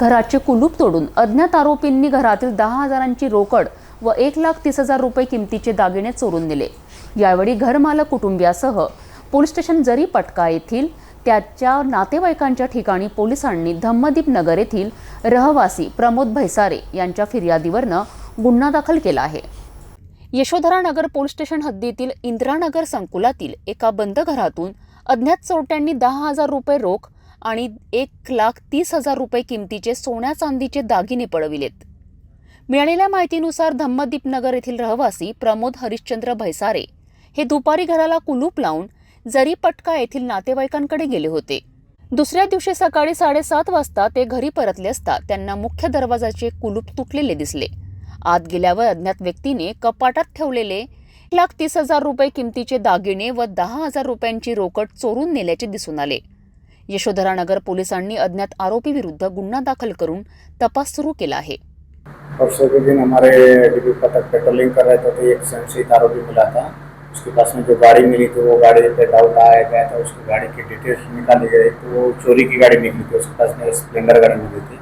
घराचे कुलूप तोडून अज्ञात आरोपींनी घरातील दहा हजारांची रोकड व एक लाख तीस हजार रुपये किमतीचे दागिने चोरून दिले यावेळी घरमालक कुटुंबियासह पोलीस स्टेशन जरी पटका येथील त्याच्या नातेवाईकांच्या ठिकाणी पोलिसांनी धम्मदीप नगर येथील रहवासी प्रमोद भैसारे यांच्या फिर्यादीवरनं गुन्हा दाखल केला आहे. यशोधरा नगर पोलीस स्टेशन हद्दीतील इंदिरानगर संकुलातील एका बंद घरातून अज्ञात चोरट्यांनी दहा हजार रुपये रोख आणि एक लाख तीस हजार रुपये किमतीचे सोन्या चांदीचे दागिने पळविलेत मिळालेल्या माहितीनुसार धम्मदीपनगर येथील रहिवासी प्रमोद हरिश्चंद्र भैसारे हे दुपारी घराला कुलूप लावून जरी पटका येथील नातेवाईकांकडे गेले होते. दुसऱ्या दिवशी सकाळी साडेसात वाजता ते घरी परतले असता त्यांना मुख्य दरवाजाचे कुलूप तुटलेले दिसले. आत गेल्यावर अज्ञात व्यक्तीने कपाटात ठेवलेले लाख तीस हजार रुपये किमतीचे दागिने व दहा हजार रुपयांची रोकड चोरून नेल्याचे दिसून आले. यशोधरा नगर पोलिसांनी अज्ञात आरोपी विरुद्ध गुन्हा दाखल करून तपास सुरू केला आहे. परसों के दिन हमारे पथक पेट्रोलिंग कर रहे थे तो एक संशयित आरोपी मिला था। उसके पास में जो गाड़ी मिली थी वो गाड़ी पे डाउट आया गया था उसकी गाड़ी की डिटेल्स निकाली गई तो वो चोरी की गाड़ी निकली थी उसके पास में स्प्लेंडर गाड़ी मिली थी।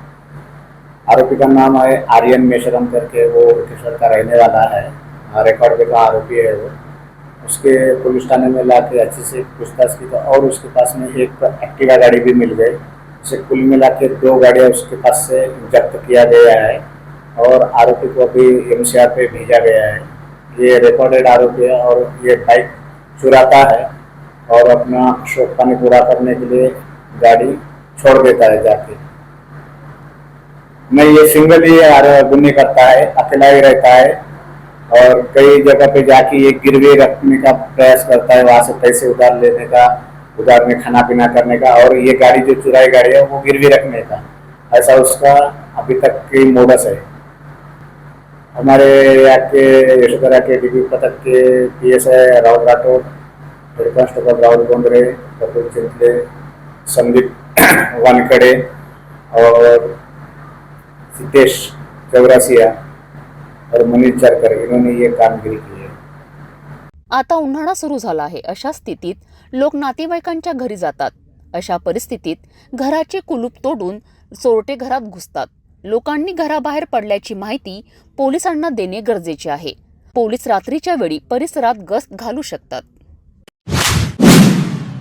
आरोपी का नाम है आर्यन मेशरम करके वो केशर का रहने वाला है। रिकॉर्ड पे का आरोपी है वो। उसके पुलिस थाने में ला के अच्छे से पूछताछ की तो और उसके पास में एक एक्टिवा गाड़ी भी मिल गई उसे कुल मिला के दो गाड़ियाँ उसके पास से जब्त किया गया है और आरोपी को अभी एमसीआर पे भेजा गया है। ये रिकॉर्डेड आरोपी है और ये बाइक चुराता है और अपना शोक पानी पूरा करने के लिए गाड़ी छोड़ देता है जाके। नहीं ये सिंगल ही गुन्हे करता है, अकेला ही रहता है। और कई जगह पे जाके ये गिरवे रखने का प्रयास करता है, वहाँ से पैसे उधार लेने का, उधार में खाना पीना करने का और ये गाड़ी जो चुराई गाड़ी है, वो गिरवी रखने का। ऐसा उसका अभी तक की मोडस है। हमारे यहाँ के यशोधरा के डीपी पथक के P S I Rahul Rathore head constable Rahul Gondre Kapil Chintale, Sandeep Wankhede और सिद्धेश चौरासिया। और मनीष चरकर इन्होंने ये कामगिरी की है आता उन्हाळा सुरू झाला आहे. अशा स्थितीत लोक नातेवाईकांच्या घरी जातात. अशा परिस्थितीत घराचे कुलूप तोडून चोरटे घरात घुसतात. लोकांनी घराबाहेर पडल्याची माहिती पोलिसांना देणे गरजेचे आहे. पोलीस रात्रीच्या वेळी परिसरात गस्त घालू शकतात.